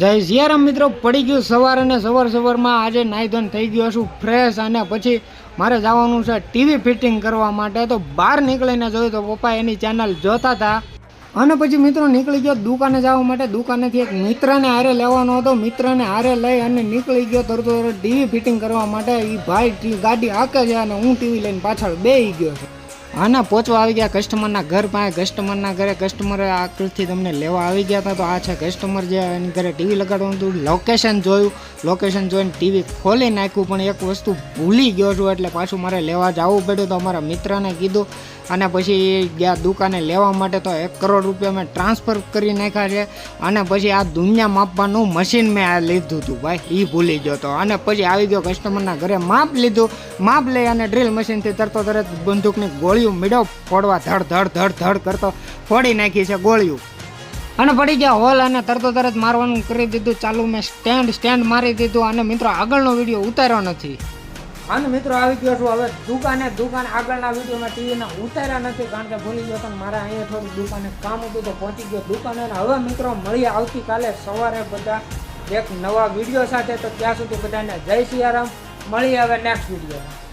જય સિયારામ મિત્રો, પડી ગયું સવાર અને સવાર સવારમાં આજે નાહી ધોન થઈ ગયો છું ફ્રેશ અને પછી મારે જવાનું છે ટીવી ફિટિંગ કરવા માટે. તો બહાર નીકળીને જોયું તો પપ્પા એની ચેનલ જોતા હતા. અને પછી મિત્રો નીકળી ગયો દુકાને જવા માટે. દુકાનેથી એક મિત્રને હારે લેવાનો હતો. મિત્રને હારે લઈ અને નીકળી ગયો તરત ટીવી ફિટિંગ કરવા માટે. એ ભાઈ ગાડી હાકે છે અને હું ટીવી લઈને પાછળ બેહી ગયો છું. અને પહોંચવા આવી ગયા કસ્ટમરના ઘર પાસે. કસ્ટમરના ઘરે કસ્ટમરે આકૃતિ તમને લેવા આવી ગયા હતા. તો આ છે કસ્ટમર જે એની ઘરે ટીવી લગાડવાનું હતું. લોકેશન જોયું. લોકેશન જોઈને ટીવી ખોલી નાખ્યું. પણ એક વસ્તુ ભૂલી ગયો છું. એટલે પાછું મારે લેવા જવું પડ્યું. તો અમારા મિત્રને કીધું અને પછી ગયા દુકાને લેવા માટે તો એક કરોડ રૂપિયા મેં ટ્રાન્સફર કરી નાખ્યા છે. અને પછી આ દુનિયા માપવાનું મશીન મેં આ લીધું હતું ભાઈ એ ભૂલી ગયો તો. અને પછી આવી ગયો કસ્ટમરના ઘરે માપ લીધું. માપ લઈ અને ડ્રિલ મશીનથી તરતો તરત બંદૂકની ગોળીઓ મેળવ ફોડવા ધડ ધડ ધડ ધડ કરતો ફોડી નાખી છે ગોળીઓ. અને પડી ગયા હોલ અને તરતો તરત મારવાનું કરી દીધું. ચાલુ મેં સ્ટેન્ડ સ્ટેન્ડ મારી દીધું. અને મિત્રો આગળનો વીડિયો ઉતાર્યો નથી. અને મિત્રો આવી ગયો છું હવે દુકાને, દુકાન આગળના વિડીયોમાં ટીવીના ઉતાર્યા નથી કારણ કે ભૂલી ગયો પણ મારા અહીંયા થોડું દુકાને કામ હતું તો પહોંચી ગયો દુકાને હવે મિત્રો મળીએ આવતીકાલે સવારે બધા એક નવા વીડિયો સાથે. તો ત્યાં સુધી બધાને જય સિયારામ. મળીએ હવે નેક્સ્ટ વિડીયોમાં.